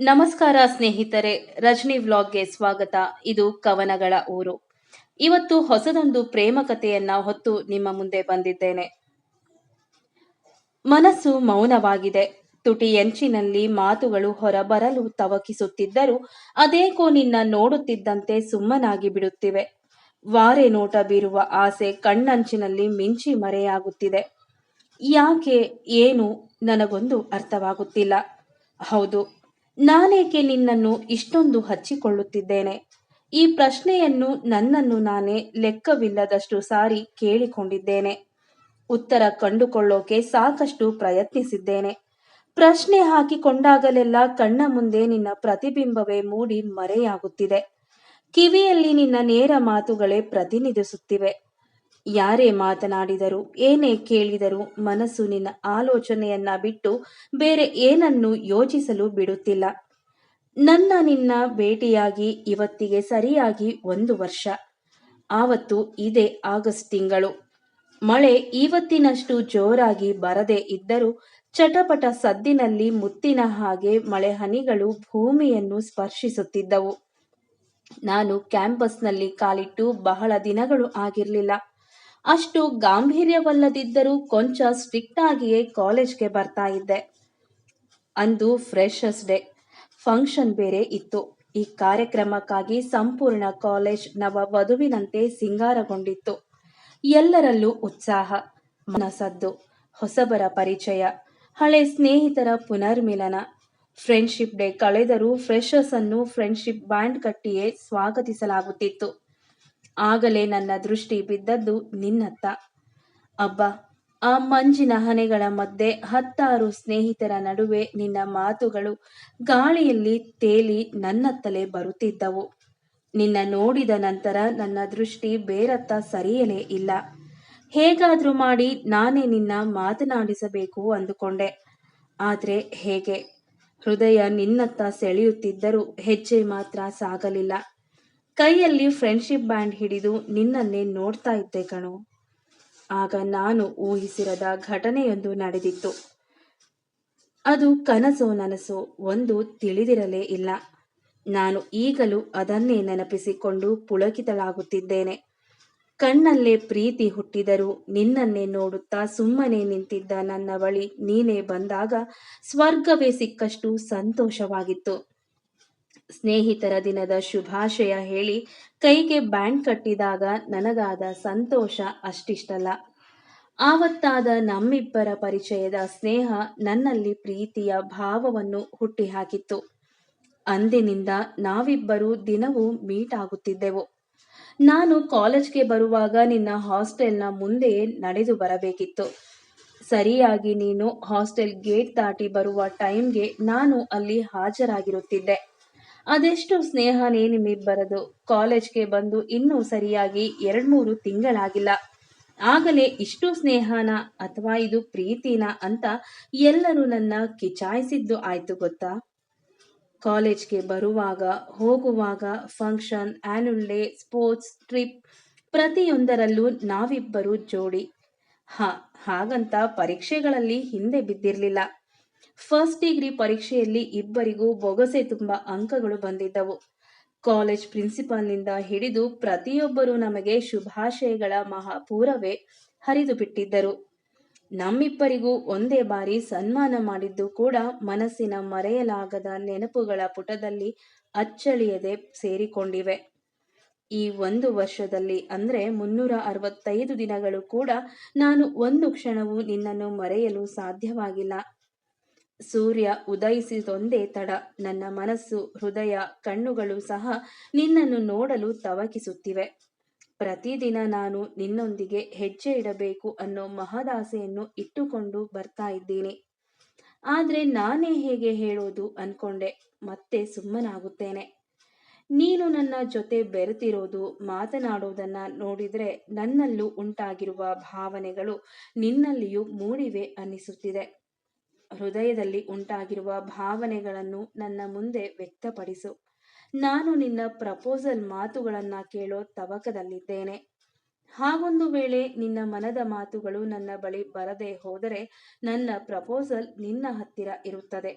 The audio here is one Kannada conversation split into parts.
ನಮಸ್ಕಾರ ಸ್ನೇಹಿತರೆ, ರಜನಿ ವ್ಲಾಗ್ಗೆ ಸ್ವಾಗತ. ಇದು ಕವನಗಳ ಊರು. ಇವತ್ತು ಹೊಸದೊಂದು ಪ್ರೇಮ ಕಥೆಯನ್ನ ಹೊತ್ತು ನಿಮ್ಮ ಮುಂದೆ ಬಂದಿದ್ದೇನೆ. ಮನಸ್ಸು ಮೌನವಾಗಿದೆ. ತುಟಿ ಎಂಚಿನಲ್ಲಿ ಮಾತುಗಳು ಹೊರಬರಲು ತವಕಿಸುತ್ತಿದ್ದರೂ ಅದೇಕೋ ನಿನ್ನ ನೋಡುತ್ತಿದ್ದಂತೆ ಸುಮ್ಮನಾಗಿ ಬಿಡುತ್ತಿವೆ. ವಾರೆ ನೋಟ ಬೀರುವ ಆಸೆ ಕಣ್ಣಂಚಿನಲ್ಲಿ ಮಿಂಚಿ ಮರೆಯಾಗುತ್ತಿದೆ. ಯಾಕೆ, ಏನು, ನನಗೊಂದು ಅರ್ಥವಾಗುತ್ತಿಲ್ಲ. ಹೌದು ನಾನೇಕೆ ನಿನ್ನನ್ನು ಇಷ್ಟೊಂದು ಹಚ್ಚಿಕೊಳ್ಳುತ್ತಿದ್ದೇನೆ? ಈ ಪ್ರಶ್ನೆಯನ್ನು ನನ್ನನ್ನು ನಾನೇ ಲೆಕ್ಕವಿಲ್ಲದಷ್ಟು ಸಾರಿ ಕೇಳಿಕೊಂಡಿದ್ದೇನೆ. ಉತ್ತರ ಕಂಡುಕೊಳ್ಳೋಕೆ ಸಾಕಷ್ಟು ಪ್ರಯತ್ನಿಸಿದ್ದೇನೆ. ಪ್ರಶ್ನೆ ಹಾಕಿಕೊಂಡಾಗಲೆಲ್ಲ ಕಣ್ಣ ಮುಂದೆ ನಿನ್ನ ಪ್ರತಿಬಿಂಬವೇ ಮೂಡಿ ಮರೆಯಾಗುತ್ತಿದೆ. ಕಿವಿಯಲ್ಲಿ ನಿನ್ನ ನೇರ ಮಾತುಗಳೇ ಪ್ರತಿನಿಧಿಸುತ್ತಿವೆ. ಯಾರೇ ಮಾತನಾಡಿದರು, ಏನೇ ಕೇಳಿದರೂ ಮನಸ್ಸು ನಿನ್ನ ಆಲೋಚನೆಯನ್ನ ಬಿಟ್ಟು ಬೇರೆ ಏನನ್ನು ಯೋಚಿಸಲು ಬಿಡುತ್ತಿಲ್ಲ. ನನ್ನ ನಿನ್ನ ಭೇಟಿಯಾಗಿ ಇವತ್ತಿಗೆ ಸರಿಯಾಗಿ ಒಂದು ವರ್ಷ. ಆವತ್ತು ಇದೇ ಆಗಸ್ಟ್ ತಿಂಗಳು. ಮಳೆ ಇವತ್ತಿನಷ್ಟು ಜೋರಾಗಿ ಬರದೇ ಇದ್ದರೂ ಚಟಪಟ ಸದ್ದಿನಲ್ಲಿ ಮುತ್ತಿನ ಹಾಗೆ ಮಳೆ ಹನಿಗಳು ಭೂಮಿಯನ್ನು ಸ್ಪರ್ಶಿಸುತ್ತಿದ್ದವು. ನಾನು ಕ್ಯಾಂಪಸ್ನಲ್ಲಿ ಕಾಲಿಟ್ಟು ಬಹಳ ದಿನಗಳು ಆಗಿರಲಿಲ್ಲ. ಅಷ್ಟು ಗಾಂಭೀರ್ಯವಲ್ಲದಿದ್ದರೂ ಕೊಂಚ ಸ್ಟ್ರಿಕ್ಟ್ ಆಗಿಯೇ ಕಾಲೇಜ್ಗೆ ಬರ್ತಾ ಇದ್ದೆ. ಅಂದು ಫ್ರೆಶರ್ಸ್ ಡೇ ಫಂಕ್ಷನ್ ಬೇರೆ ಇತ್ತು. ಈ ಕಾರ್ಯಕ್ರಮಕ್ಕಾಗಿ ಸಂಪೂರ್ಣ ಕಾಲೇಜ್ ನವ ವಧುವಿನಂತೆ ಸಿಂಗಾರಗೊಂಡಿತ್ತು. ಎಲ್ಲರಲ್ಲೂ ಉತ್ಸಾಹ, ಮನಸದ್ದು, ಹೊಸಬರ ಪರಿಚಯ, ಹಳೆ ಸ್ನೇಹಿತರ ಪುನರ್ಮಿಲನ. ಫ್ರೆಂಡ್ಶಿಪ್ ಡೇ ಕಳೆದರೂ ಫ್ರೆಶರ್ಸ್ ಅನ್ನು ಫ್ರೆಂಡ್ಶಿಪ್ ಬ್ಯಾಂಡ್ ಕಟ್ಟಿಯೇ ಸ್ವಾಗತಿಸಲಾಗುತ್ತಿತ್ತು. ಆಗಲೇ ನನ್ನ ದೃಷ್ಟಿ ಬಿದ್ದದ್ದು ನಿನ್ನತ್ತ. ಅಬ್ಬ, ಆ ಮಂಜಿನ ಹನೆಗಳ ಮಧ್ಯೆ ಹತ್ತಾರು ಸ್ನೇಹಿತರ ನಡುವೆ ನಿನ್ನ ಮಾತುಗಳು ಗಾಳಿಯಲ್ಲಿ ತೇಲಿ ನನ್ನತ್ತಲೇ ಬರುತ್ತಿದ್ದವು. ನಿನ್ನ ನೋಡಿದ ನಂತರ ನನ್ನ ದೃಷ್ಟಿ ಬೇರತ್ತ ಸರಿಯಲೇ ಇಲ್ಲ. ಹೇಗಾದ್ರೂ ಮಾಡಿ ನಾನೇ ನಿನ್ನ ಮಾತನಾಡಿಸಬೇಕು ಅಂದುಕೊಂಡೆ. ಆದ್ರೆ ಹೇಗೆ? ಹೃದಯ ನಿನ್ನತ್ತ ಸೆಳೆಯುತ್ತಿದ್ದರೂ ಹೆಜ್ಜೆ ಮಾತ್ರ ಸಾಗಲಿಲ್ಲ. ಕೈಯಲ್ಲಿ ಫ್ರೆಂಡ್ಶಿಪ್ ಬ್ಯಾಂಡ್ ಹಿಡಿದು ನಿನ್ನನ್ನೇ ನೋಡ್ತಾ ಇದ್ದೆ ಕಣೋ. ಆಗ ನಾನು ಊಹಿಸಿರದ ಘಟನೆಯೊಂದು ನಡೆದಿತ್ತು. ಅದು ಕನಸೋ ನನಸೋ ಒಂದು ತಿಳಿದಿರಲೇ ಇಲ್ಲ. ನಾನು ಈಗಲೂ ಅದನ್ನೇ ನೆನಪಿಸಿಕೊಂಡು ಪುಳಕಿತಳಾಗುತ್ತಿದ್ದೇನೆ. ಕಣ್ಣಲ್ಲೇ ಪ್ರೀತಿ ಹುಟ್ಟಿದರೂ ನಿನ್ನನ್ನೇ ನೋಡುತ್ತಾ ಸುಮ್ಮನೆ ನಿಂತಿದ್ದ ನನ್ನ ಬಳಿ ನೀನೇ ಬಂದಾಗ ಸ್ವರ್ಗವೇ ಸಿಕ್ಕಷ್ಟು ಸಂತೋಷವಾಗಿತ್ತು. ಸ್ನೇಹಿತರ ದಿನದ ಶುಭಾಶಯ ಹೇಳಿ ಕೈಗೆ ಬ್ಯಾಂಡ್ ಕಟ್ಟಿದಾಗ ನನಗಾದ ಸಂತೋಷ ಅಷ್ಟಿಷ್ಟಲ್ಲ. ಆವತ್ತಾದ ನಮ್ಮಿಬ್ಬರ ಪರಿಚಯದ ಸ್ನೇಹ ನನ್ನಲ್ಲಿ ಪ್ರೀತಿಯ ಭಾವವನ್ನು ಹುಟ್ಟಿಹಾಕಿತ್ತು. ಅಂದಿನಿಂದ ನಾವಿಬ್ಬರು ದಿನವೂ ಮೀಟ್ ಆಗುತ್ತಿದ್ದೆವು. ನಾನು ಕಾಲೇಜ್ಗೆ ಬರುವಾಗ ನಿನ್ನ ಹಾಸ್ಟೆಲ್ನ ಮುಂದೆ ನಡೆದು ಬರಬೇಕಿತ್ತು. ಸರಿಯಾಗಿ ನೀನು ಹಾಸ್ಟೆಲ್ ಗೇಟ್ ದಾಟಿ ಬರುವ ಟೈಮ್ಗೆ ನಾನು ಅಲ್ಲಿ ಹಾಜರಾಗಿರುತ್ತಿದ್ದೆ. ಅದೆಷ್ಟು ಸ್ನೇಹನೇ ನಿಮ್ಮಿಬ್ಬರದು ಕಾಲೇಜ್ಗೆ ಬಂದು ಇನ್ನೂ ಸರಿಯಾಗಿ ಎರಡ್ಮೂರು ತಿಂಗಳಾಗಿಲ್ಲ. ಆಗಲೇ ಇಷ್ಟು ಸ್ನೇಹನ ಅಥವಾ ಇದು ಪ್ರೀತಿನ ಅಂತ ಎಲ್ಲರೂ ನನ್ನ ಕಿಚಾಯಿಸಿದ್ದು ಆಯ್ತು ಗೊತ್ತಾ? ಕಾಲೇಜ್ಗೆ ಬರುವಾಗ, ಹೋಗುವಾಗ function annual day, sports, trip ಪ್ರತಿಯೊಂದರಲ್ಲೂ ನಾವಿಬ್ಬರು ಜೋಡಿ. ಹ, ಹಾಗಂತ ಪರೀಕ್ಷೆಗಳಲ್ಲಿ ಹಿಂದೆ ಬಿದ್ದಿರಲಿಲ್ಲ. ಫಸ್ಟ್ ಡಿಗ್ರಿ ಪರೀಕ್ಷೆಯಲ್ಲಿ ಇಬ್ಬರಿಗೂ ಬೊಗಸೆ ತುಂಬ ಅಂಕಗಳು ಬಂದಿದ್ದವು. ಕಾಲೇಜ್ ಪ್ರಿನ್ಸಿಪಾಲ್ನಿಂದ ಹಿಡಿದು ಪ್ರತಿಯೊಬ್ಬರೂ ನಮಗೆ ಶುಭಾಶಯಗಳ ಮಹಾಪೂರವೇ ಹರಿದು ಬಿಟ್ಟಿದ್ದರು ನಮ್ಮಿಬ್ಬರಿಗೂ ಒಂದೇ ಬಾರಿ ಸನ್ಮಾನ ಮಾಡಿದ್ದು ಕೂಡ ಮನಸ್ಸಿನ ಮರೆಯಲಾಗದ ನೆನಪುಗಳ ಪುಟದಲ್ಲಿ ಅಚ್ಚಳಿಯದೆ ಸೇರಿಕೊಂಡಿವೆ. ಈ ಒಂದು ವರ್ಷದಲ್ಲಿ ಅಂದ್ರೆ ಮುನ್ನೂರ ಅರವತ್ತೈದು ದಿನಗಳು ಕೂಡ ನಾನು ಒಂದು ಕ್ಷಣವೂ ನಿನ್ನನ್ನು ಮರೆಯಲು ಸಾಧ್ಯವಾಗಿಲ್ಲ. ಸೂರ್ಯ ಉದಯಿಸಿದೊಂದೇ ತಡ. ನನ್ನ ಮನಸ್ಸು, ಹೃದಯ, ಕಣ್ಣುಗಳು ಸಹ ನಿನ್ನನ್ನು ನೋಡಲು ತವಕಿಸುತ್ತಿವೆ. ಪ್ರತಿದಿನ ನಾನು ನಿನ್ನೊಂದಿಗೆ ಹೆಜ್ಜೆ ಇಡಬೇಕು ಅನ್ನೋ ಮಹದಾಸೆಯನ್ನು ಇಟ್ಟುಕೊಂಡು ಬರ್ತಾ ಇದ್ದೀನಿ. ಆದ್ರೆ ನಾನೇ ಹೇಗೆ ಹೇಳೋದು ಅನ್ಕೊಂಡೆ. ಮತ್ತೆ ಸುಮ್ಮನಾಗುತ್ತೇನೆ. ನೀನು ನನ್ನ ಜೊತೆ ಬೆರೆತಿರೋದು, ಮಾತನಾಡೋದನ್ನ ನೋಡಿದ್ರೆ ನನ್ನಲ್ಲೂ ಉಂಟಾಗಿರುವ ಭಾವನೆಗಳು ನಿನ್ನಲ್ಲಿಯೂ ಮೂಡಿವೆ ಅನ್ನಿಸುತ್ತಿದೆ. ಹೃದಯದಲ್ಲಿ ಉಂಟಾಗಿರುವ ಭಾವನೆಗಳನ್ನು ನನ್ನ ಮುಂದೆ ವ್ಯಕ್ತಪಡಿಸು. ನಾನು ನಿನ್ನ ಪ್ರಪೋಸಲ್ ಮಾತುಗಳನ್ನ ಕೇಳೋ ತವಕದಲ್ಲಿದ್ದೇನೆ. ಹಾಗೊಂದು ವೇಳೆ ನಿನ್ನ ಮನದ ಮಾತುಗಳು ನನ್ನ ಬಳಿ ಬರದೆ ಹೋದರೆ ನನ್ನ ಪ್ರಪೋಸಲ್ ನಿನ್ನ ಹತ್ತಿರ ಇರುತ್ತದೆ.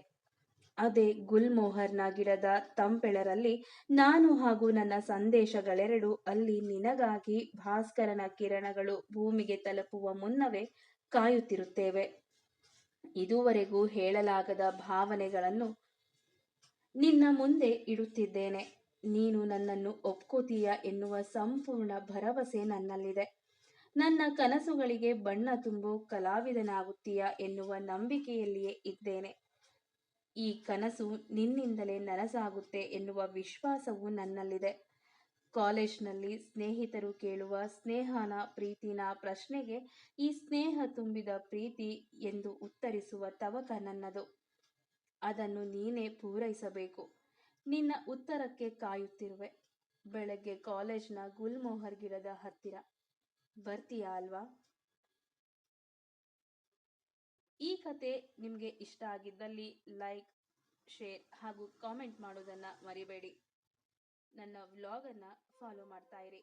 ಅದೇ ಗುಲ್ಮೋಹರ್ನ ಗಿಡದ ತಂಪೆಳರಲ್ಲಿ ನಾನು ಹಾಗೂ ನನ್ನ ಸಂದೇಶಗಳೆರಡು ಅಲ್ಲಿ ನಿನಗಾಗಿ ಭಾಸ್ಕರನ ಕಿರಣಗಳು ಭೂಮಿಗೆ ತಲುಪುವ ಮುನ್ನವೇ ಕಾಯುತ್ತಿರುತ್ತೇವೆ. ಇದುವರೆಗೂ ಹೇಳಲಾಗದ ಭಾವನೆಗಳನ್ನು ನಿನ್ನ ಮುಂದೆ ಇಡುತ್ತಿದ್ದೇನೆ. ನೀನು ನನ್ನನ್ನು ಒಪ್ಕೋತೀಯ ಎನ್ನುವ ಸಂಪೂರ್ಣ ಭರವಸೆ ನನ್ನಲ್ಲಿದೆ. ನನ್ನ ಕನಸುಗಳಿಗೆ ಬಣ್ಣ ತುಂಬು ಕಲಾವಿದನಾಗುತ್ತೀಯ ಎನ್ನುವ ನಂಬಿಕೆಯಲ್ಲಿಯೇ ಇದ್ದೇನೆ. ಈ ಕನಸು ನಿನ್ನಿಂದಲೇ ನನಸಾಗುತ್ತೆ ಎನ್ನುವ ವಿಶ್ವಾಸವು ನನ್ನಲ್ಲಿದೆ. ಕಾಲೇಜ್ನಲ್ಲಿ ಸ್ನೇಹಿತರು ಕೇಳುವ ಸ್ನೇಹನ ಪ್ರೀತಿನ ಪ್ರಶ್ನೆಗೆ ಈ ಸ್ನೇಹ ತುಂಬಿದ ಪ್ರೀತಿ ಎಂದು ಉತ್ತರಿಸುವ ತವಕ ನನ್ನದು. ಅದನ್ನು ನೀನೇ ಪೂರೈಸಬೇಕು. ನಿನ್ನ ಉತ್ತರಕ್ಕೆ ಕಾಯುತ್ತಿರುವೆ. ಬೆಳಗ್ಗೆ ಕಾಲೇಜ್ನ ಗುಲ್ಮೋಹರ್ ಗಿಡದ ಹತ್ತಿರ. ಬರ್ತೀಯಾ ಅಲ್ವಾ? ಈ ಕತೆ ನಿಮಗೆ ಇಷ್ಟ ಆಗಿದ್ದಲ್ಲಿ ಲೈಕ್, ಶೇರ್ ಹಾಗೂ ಕಾಮೆಂಟ್ ಮಾಡೋದನ್ನು ಮರಿಬೇಡಿ. ನನ್ನ ವ್ಲಾಗನ್ನು ಫಾಲೋ ಮಾಡ್ತಾ ಇರಿ.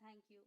Thank you